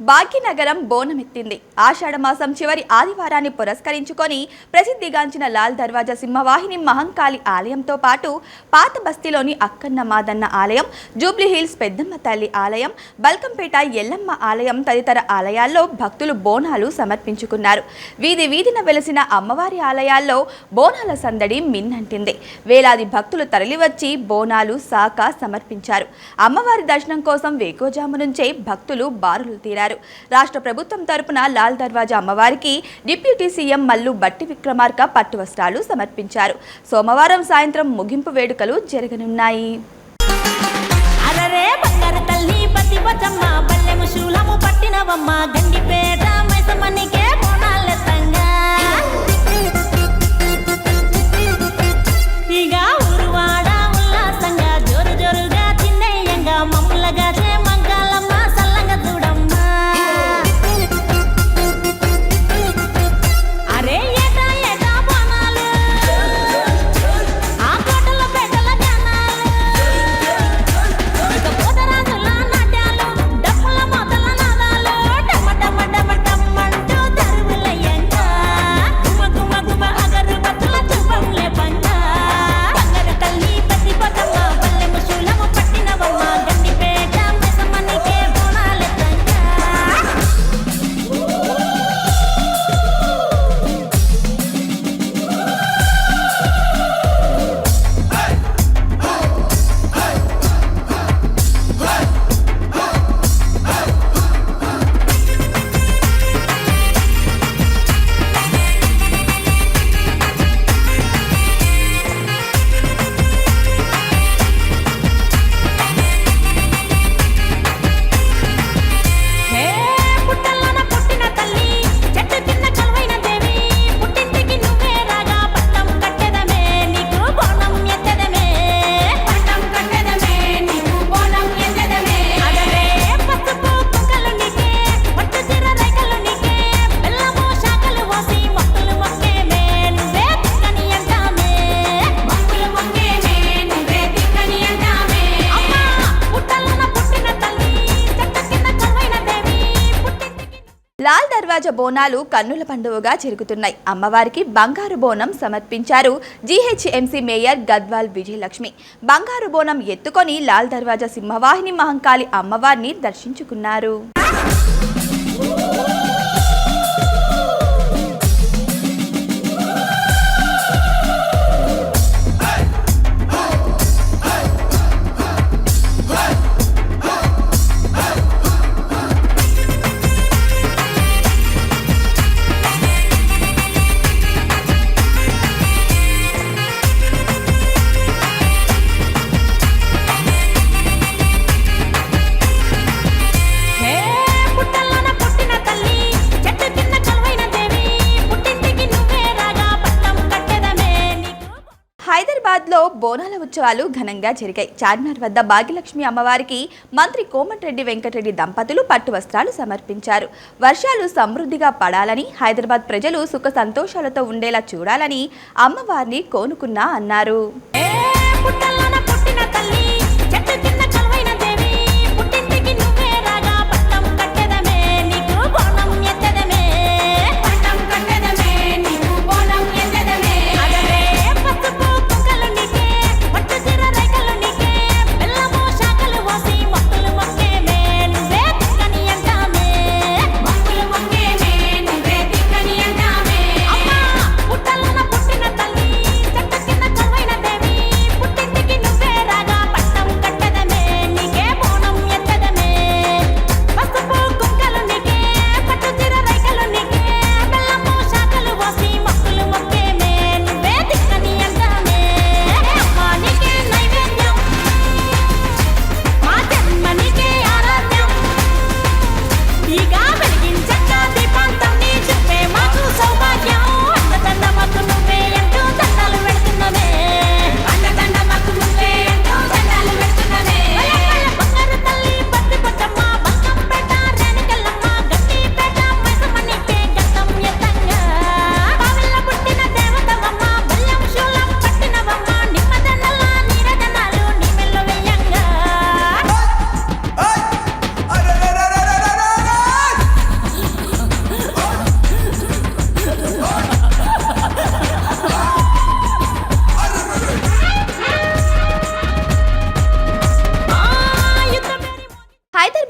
భాగ్యనగరం బోనమెత్తింది. ఆషాఢమాసం చివరి ఆదివారాన్ని పురస్కరించుకొని ప్రసిద్ధిగాంచిన లాల్ దర్వాజా సింహవాహిని మహంకాళి ఆలయంతో పాటు పాత బస్తీలోని అక్కన్న మాదన్న ఆలయం జూబ్లీహిల్స్ పెద్దమ్మ తల్లి ఆలయం బల్కంపేట ఎల్లమ్మ ఆలయం తదితర ఆలయాల్లో భక్తులు బోనాలు సమర్పించుకున్నారు. వీధి వీధిన వెలసిన అమ్మవారి ఆలయాల్లో బోనాల సందడి మిన్నంటింది. వేలాది భక్తులు తరలివచ్చి బోనాలు సాక సమర్పించారు. అమ్మవారి దర్శనం కోసం వేకోజాము నుంచే భక్తులు బారులు తీరారు. రాష్ట్ర ప్రభుత్వం తరపున లాల్ దర్వాజా అమ్మవారికి డిప్యూటీ సీఎం మల్లు బట్టి విక్రమార్క పట్టు వస్త్రాలు సమర్పించారు. సోమవారం సాయంత్రం ముగింపు వేడుకలు జరగనున్నాయి. అరరే పట్టినవమ్మ గండిపేట మైసమ్మనికే బోనాలు కన్నుల పండుగగా జరుగుతున్నాయి. అమ్మవారికి బంగారు బోనం సమర్పించారు జీహెచ్ఎంసీ మేయర్ గద్వాల్ విజయలక్ష్మి. బంగారు బోనం ఎత్తుకొని లాల్ దర్వాజా సింహవాహిని మహంకాళి అమ్మవారిని దర్శించుకున్నారు. బోనాల ఉత్సవాలు ఘనంగా జరిగాయి. చార్మినార్ వద్ద భాగ్యలక్ష్మి అమ్మవారికి మంత్రి కోమటిరెడ్డి వెంకటరెడ్డి దంపతులు పట్టు వస్త్రాలు సమర్పించారు. వర్షాలు సమృద్ధిగా పడాలని హైదరాబాద్ ప్రజలు సుఖ సంతోషాలతో ఉండేలా చూడాలని అమ్మవారిని కోనుకున్నా అన్నారు.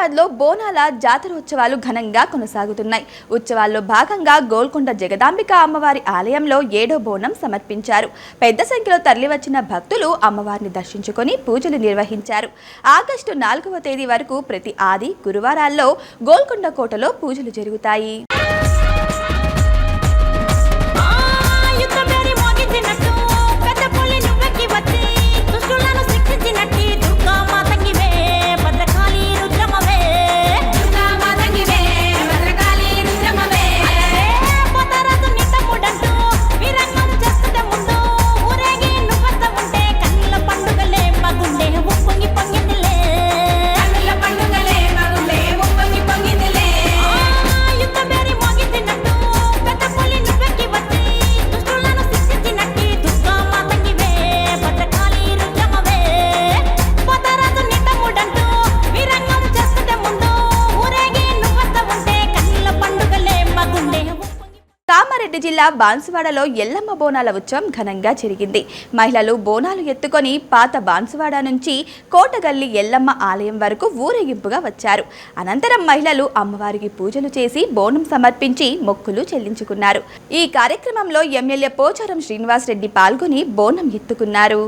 హైదరాబాద్లో బోనాల జాతరోత్సవాలు ఘనంగా కొనసాగుతున్నాయి. ఉత్సవాల్లో భాగంగా గోల్కొండ జగదాంబిక అమ్మవారి ఆలయంలో ఏడో బోనం సమర్పించారు. పెద్ద సంఖ్యలో తరలివచ్చిన భక్తులు అమ్మవారిని దర్శించుకొని పూజలు నిర్వహించారు. ఆగస్టు నాలుగవ తేదీ వరకు ప్రతి ఆది గురువారాల్లో గోల్కొండ కోటలో పూజలు జరుగుతాయి. జిల్లా బాన్సువాడలో ఎల్లమ్మ బోనాల ఉత్సవం ఘనంగా జరిగింది. మహిళలు బోనాలు ఎత్తుకొని పాత బాన్సువాడ నుంచి కోటగల్లి ఎల్లమ్మ ఆలయం వరకు ఊరేగింపుగా వచ్చారు. అనంతరం మహిళలు అమ్మవారికి పూజలు చేసి బోనం సమర్పించి మొక్కులు చెల్లించుకున్నారు. ఈ కార్యక్రమంలో ఎమ్మెల్యే పోచారం శ్రీనివాస్ రెడ్డి పాల్గొని బోనం ఎత్తుకున్నారు.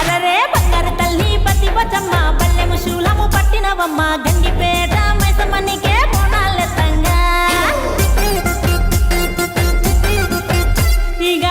అరరే తల్లి పల్లెము శూలము పట్టినవమ్మ గండిపేట మైసమ్మనికే ಈಗ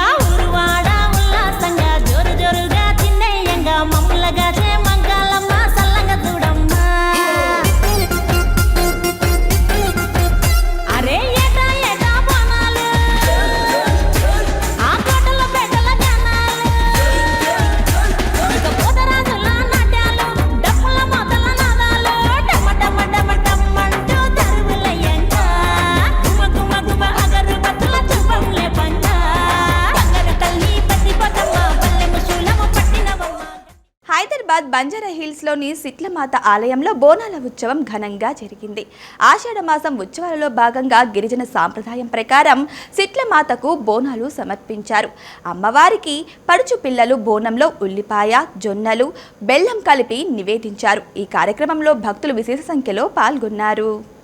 బంజారా హిల్స్లోని సిట్లమాత ఆలయంలో బోనాల ఉత్సవం ఘనంగా జరిగింది. ఆషాఢ మాసం ఉత్సవాలలో భాగంగా గిరిజన సాంప్రదాయం ప్రకారం సిట్లమాతకు బోనాలు సమర్పించారు. అమ్మవారికి పడుచు పిల్లలు బోనంలో ఉల్లిపాయ జొన్నలు బెల్లం కలిపి నివేదించారు. ఈ కార్యక్రమంలో భక్తులు విశేష సంఖ్యలో పాల్గొన్నారు.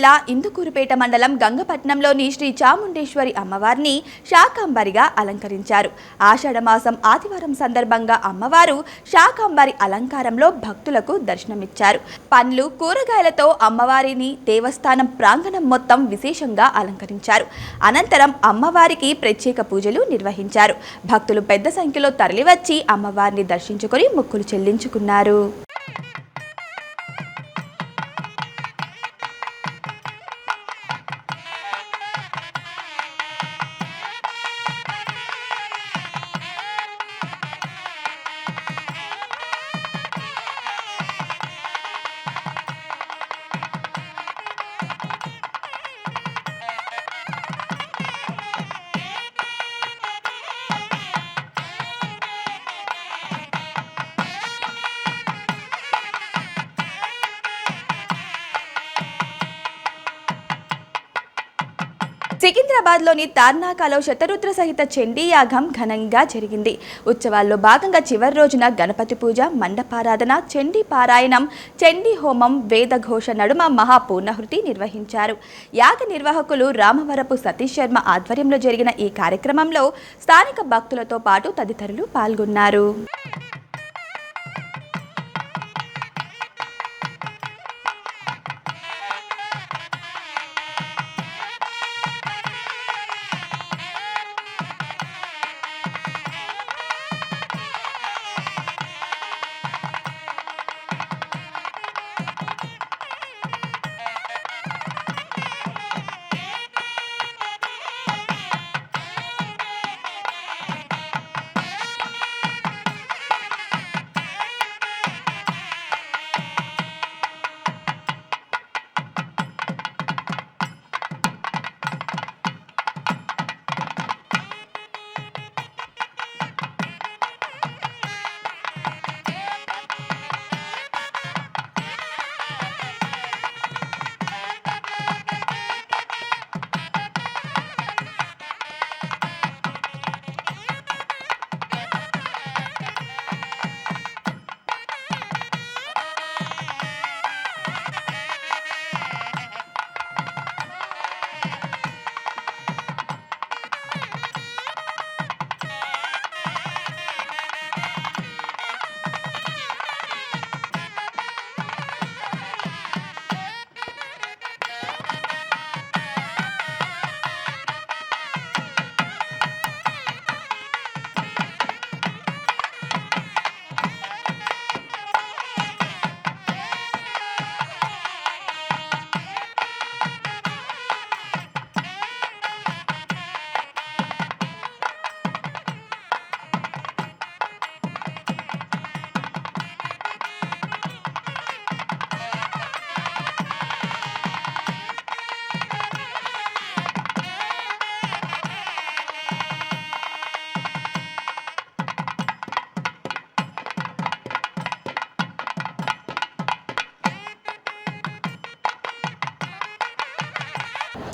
జిల్లా ఇందుకూరుపేట మండలం గంగపట్నంలోని శ్రీ చాముండేశ్వరి అమ్మవారిని శాకాంబరిగా అలంకరించారు. ఆషాఢమాసం ఆదివారం సందర్భంగా అమ్మవారు శాకాంబరి అలంకారంలో భక్తులకు దర్శనమిచ్చారు. పండ్లు కూరగాయలతో అమ్మవారిని దేవస్థానం ప్రాంగణం మొత్తం విశేషంగా అలంకరించారు. అనంతరం అమ్మవారికి ప్రత్యేక పూజలు నిర్వహించారు. భక్తులు పెద్ద సంఖ్యలో తరలివచ్చి అమ్మవారిని దర్శించుకొని మొక్కులు చెల్లించుకున్నారు. సికింద్రాబాద్లోని తార్నాకాలో శతరుద్ర సహిత చండీ యాగం ఘనంగా జరిగింది. ఉత్సవాల్లో భాగంగా చివరి రోజున గణపతి పూజ మండపారాధన చండీ పారాయణం చండీ హోమం వేదఘోష నడుమ మహాపూర్ణహృతి నిర్వహించారు. యాగ నిర్వాహకులు రామవరపు సతీష్ శర్మ ఆధ్వర్యంలో జరిగిన ఈ కార్యక్రమంలో స్థానిక భక్తులతో పాటు తదితరులు పాల్గొన్నారు.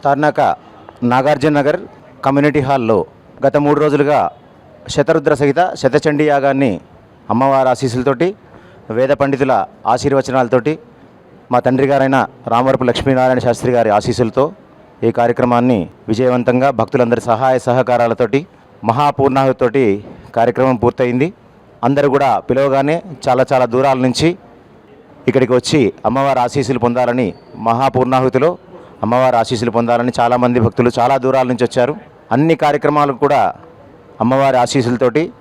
తార్నాక నాగార్జున నగర్ కమ్యూనిటీ హాల్లో గత మూడు రోజులుగా శతరుద్ర సహిత శతచండీ యాగాన్ని అమ్మవారి ఆశీస్సులతోటి వేద పండితుల ఆశీర్వచనాలతోటి మా తండ్రి గారైన రామవరపు లక్ష్మీనారాయణ శాస్త్రి గారి ఆశీస్సులతో ఈ కార్యక్రమాన్ని విజయవంతంగా భక్తులందరి సహాయ సహకారాలతోటి మహాపూర్ణాహుతోటి కార్యక్రమం పూర్తయింది. అందరూ కూడా పిలవగానే చాలా చాలా దూరాల నుంచి ఇక్కడికి వచ్చి అమ్మవారి ఆశీస్సులు పొందాలని మహాపూర్ణాహుతిలో అమ్మవారి ఆశీస్సులు పొందాలని చాలామంది భక్తులు చాలా దూరాల నుంచి వచ్చారు. అన్ని కార్యక్రమాలు కూడా అమ్మవారి ఆశీస్సులతోటి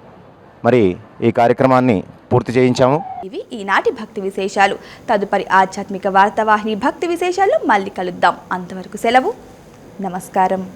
మరి ఈ కార్యక్రమాన్ని పూర్తి చేయించాము. ఇవి ఈనాటి భక్తి విశేషాలు. తదుపరి ఆధ్యాత్మిక వార్తావాహిని భక్తి విశేషాలు మళ్ళీ కలుద్దాం. అంతవరకు సెలవు. నమస్కారం.